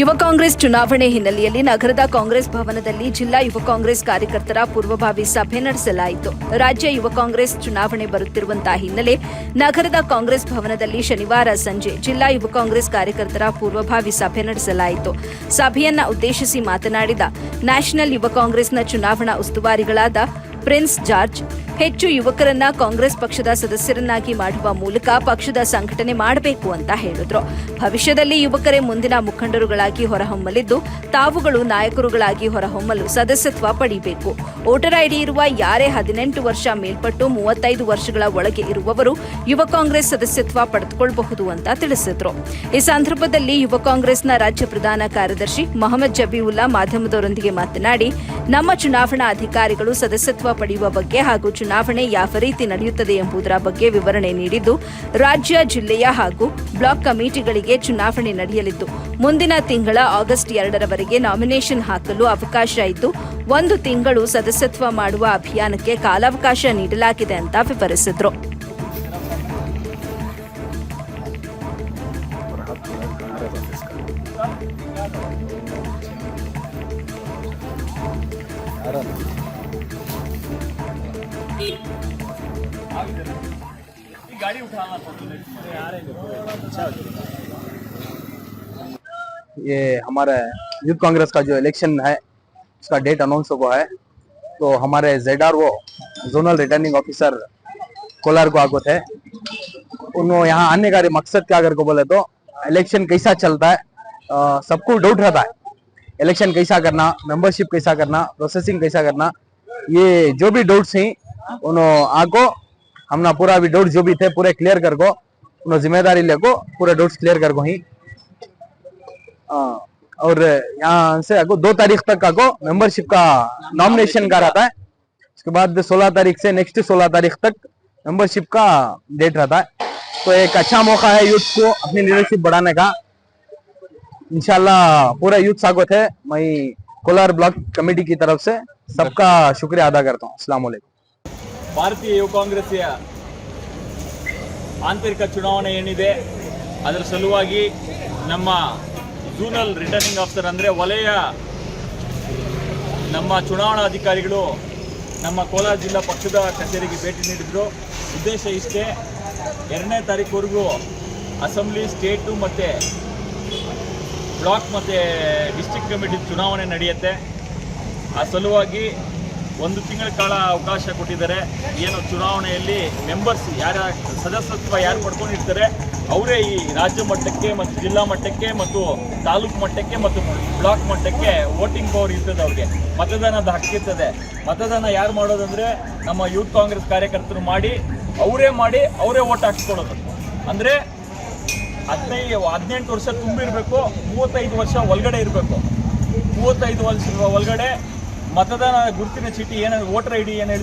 ಯುವ ಕಾಂಗ್ರೆಸ್ ಚುನಾವಣೆ ಹಿನ್ನೆಲೆಯಲ್ಲಿ ನಗರದ ಕಾಂಗ್ರೆಸ್ ಭವನದಲ್ಲಿ ಜಿಲ್ಲಾ ಯುವ ಕಾಂಗ್ರೆಸ್ ಕಾರ್ಯಕರ್ತರ ಪೂರ್ವಭಾವಿ ಸಭೆ ನಡೆಸಲಾಯಿತು. ರಾಜ್ಯ ಯುವ ಕಾಂಗ್ರೆಸ್ ಚುನಾವಣೆ ಬರುತ್ತಿರುವಂತಹ ಹಿನ್ನೆಲೆ ನಗರದ ಕಾಂಗ್ರೆಸ್ ಭವನದಲ್ಲಿ ಶನಿವಾರ ಸಂಜೆ ಜಿಲ್ಲಾ ಯುವ ಕಾಂಗ್ರೆಸ್ ಕಾರ್ಯಕರ್ತರ ಪೂರ್ವಭಾವಿ ಸಭೆ ನಡೆಸಲಾಯಿತು. ಸಭೆಯನ್ನ ಉದ್ದೇಶಿಸಿ ಮಾತನಾಡಿದ ನ್ಯಾಷನಲ್ ಯುವ ಕಾಂಗ್ರೆಸ್ನ ಚುನಾವಣಾ ಉಸ್ತುವಾರಿಗಳಾದ ಪ್ರಿನ್ಸ್ ಜಾರ್ಜ್ ಹೆಚ್ಚು ಯುವಕರನ್ನ ಕಾಂಗ್ರೆಸ್ ಪಕ್ಷದ ಸದಸ್ಯರನ್ನಾಗಿ ಮಾಡುವ ಮೂಲಕ ಪಕ್ಷದ ಸಂಘಟನೆ ಮಾಡಬೇಕು ಅಂತ ಹೇಳಿದ್ರು. ಭವಿಷ್ಯದಲ್ಲಿ ಯುವಕರೇ ಮುಂದಿನ ಮುಖಂಡರುಗಳಾಗಿ ಹೊರಹೊಮ್ಮಲಿದ್ದು, ತಾವುಗಳು ನಾಯಕರುಗಳಾಗಿ ಹೊರಹೊಮ್ಮಲು ಸದಸ್ಯತ್ವ ಪಡೆಯಬೇಕು ವೋಟರ್ ಐಡಿ ಇರುವ ಯಾರೇ ಹದಿನೆಂಟು ವರ್ಷ ಮೇಲ್ಪಟ್ಟು ಮೂವತ್ತೈದು ವರ್ಷಗಳ ಒಳಗೆ ಇರುವವರು ಯುವ ಕಾಂಗ್ರೆಸ್ ಸದಸ್ಯತ್ವ ಪಡೆದುಕೊಳ್ಳಬಹುದು ಅಂತ ತಿಳಿಸಿದ್ರು. ಈ ಸಂದರ್ಭದಲ್ಲಿ ಯುವ ಕಾಂಗ್ರೆಸ್ನ ರಾಜ್ಯ ಪ್ರಧಾನ ಕಾರ್ಯದರ್ಶಿ ಮೊಹಮ್ಮದ್ ಜಬೀವುಲ್ಲಾ ಮಾಧ್ಯಮದವರೊಂದಿಗೆ ಮಾತನಾಡಿ, ನಮ್ಮ ಚುನಾವಣಾ ಅಧಿಕಾರಿಗಳು ಸದಸ್ಯತ್ವ ಪಡೆಯುವ ಬಗ್ಗೆ ಹಾಗೂ ಯಾವ ರೀತಿ ನಡೆಯುತ್ತದೆ ಎಂಬುದರ ಬಗ್ಗೆ ವಿವರಣೆ ನೀಡಿದ್ದು, ರಾಜ್ಯ, ಜಿಲ್ಲೆಯ ಹಾಗೂ ಬ್ಲಾಕ್ ಕಮಿಟಿಗಳಿಗೆ ಚುನಾವಣೆ ನಡೆಯಲಿದ್ದು, ಮುಂದಿನ ತಿಂಗಳ ಆಗಸ್ಟ್ ಎರಡರವರೆಗೆ ನಾಮಿನೇಷನ್ ಹಾಕಲು ಅವಕಾಶ ಇದ್ದು, ಒಂದು ತಿಂಗಳು ಸದಸ್ಯತ್ವ ಮಾಡುವ ಅಭಿಯಾನಕ್ಕೆ ಕಾಲಾವಕಾಶ ನೀಡಲಾಗಿದೆ ಅಂತ ವಿವರಿಸಿದ್ರು. ये हमारा यूथ कांग्रेस का जो इलेक्शन है, उसका डेट अनाउंस हुआ है तो हमारे जेड आर वो जोनल रिटर्निंग ऑफिसर कोलार को आगो थे उन्होंने यहाँ आने का मकसद क्या करके बोले तो इलेक्शन कैसा चलता है सबको डाउट रहता है। इलेक्शन कैसा करना मेंबरशिप कैसा करना प्रोसेसिंग कैसा करना, ये जो भी डाउट्स हैं हमने पूरा भी डाउट जो भी थे, पूरे क्लियर कर को उन्होंने ज़िम्मेदारी लेको पूरे डाउट्स क्लियर कर को ही। और यहाँ से आगो, दो तारीख तक आगो मेंबरशिप का नॉमिनेशन का रहता है। उसके बाद सोलह तारीख से नेक्स्ट सोलह तारीख तक मेंबरशिप का डेट रहता है। तो एक अच्छा मौका है यूथ को अपनी लीडरशिप बढ़ाने का। इनशाला पूरा यूथ स्वागत है मैं कोलार ब्लॉक कमेटी की तरफ़ से सबका शुक्रिया अदा करता हूँ। वालेकुम ಭಾರತೀಯ ಯುವ ಕಾಂಗ್ರೆಸ್ಸಿಯ ಆಂತರಿಕ ಚುನಾವಣೆ ಏನಿದೆ, ಅದರ ಸಲುವಾಗಿ ನಮ್ಮ ಝೂನಲ್ ರಿಟರ್ನಿಂಗ್ ಆಫೀಸರ್ ಅಂದರೆ ವಲಯ ನಮ್ಮ ಚುನಾವಣಾ ಅಧಿಕಾರಿಗಳು ನಮ್ಮ ಕೋಲಾರ ಜಿಲ್ಲಾ ಪಕ್ಷದ ಕಚೇರಿಗೆ ಭೇಟಿ ನೀಡಿದರು. ಉದ್ದೇಶ ಇಷ್ಟೇ, ಎರಡನೇ ತಾರೀಕುವರೆಗೂ ಅಸೆಂಬ್ಲಿ, ಸ್ಟೇಟು ಮತ್ತು ಬ್ಲಾಕ್ ಮತ್ತು ಡಿಸ್ಟಿಕ್ ಕಮಿಟಿ ಚುನಾವಣೆ ನಡೆಯುತ್ತೆ. ಆ ಸಲುವಾಗಿ ಒಂದು ತಿಂಗಳ ಕಾಲ ಅವಕಾಶ ಕೊಟ್ಟಿದ್ದಾರೆ. ಏನು ಚುನಾವಣೆಯಲ್ಲಿ ಮೆಂಬರ್ಸ್ ಯಾರ ಸದಸ್ಯತ್ವ ಯಾರು ಪಡ್ಕೊಂಡಿರ್ತಾರೆ ಅವರೇ ಈ ರಾಜ್ಯ ಮಟ್ಟಕ್ಕೆ ಮತ್ತು ಜಿಲ್ಲಾ ಮಟ್ಟಕ್ಕೆ ಮತ್ತು ತಾಲೂಕು ಮಟ್ಟಕ್ಕೆ ಮತ್ತು ಬ್ಲಾಕ್ ಮಟ್ಟಕ್ಕೆ ವೋಟಿಂಗ್ ಪವರ್ ಇರ್ತದೆ ಅವ್ರಿಗೆ. ಮತದಾನದ ಹಕ್ಕಿರ್ತದೆ ಮತದಾನ ಯಾರು ಮಾಡೋದಂದ್ರೆ ನಮ್ಮ ಯೂತ್ ಕಾಂಗ್ರೆಸ್ ಕಾರ್ಯಕರ್ತರು ಮಾಡಿ, ಅವರೇ ಮಾಡಿ, ಅವರೇ ಓಟ್ ಹಾಕ್ಸ್ಕೊಳ್ಳೋದು. ಅಂದರೆ ಹದಿನೈದು, ಹದಿನೆಂಟು ವರ್ಷ ತುಂಬಿರಬೇಕು, ಮೂವತ್ತೈದು ವರ್ಷ ಒಳಗಡೆ ಇರಬೇಕು. ಮೂವತ್ತೈದು ವರ್ಷ ಒಳಗಡೆ ಮತದಾನ ಗುರುತಿನ ಚೀಟಿ ಏನಾದ್ರು ವೋಟರ್ ಐ ಡಿ ಏನು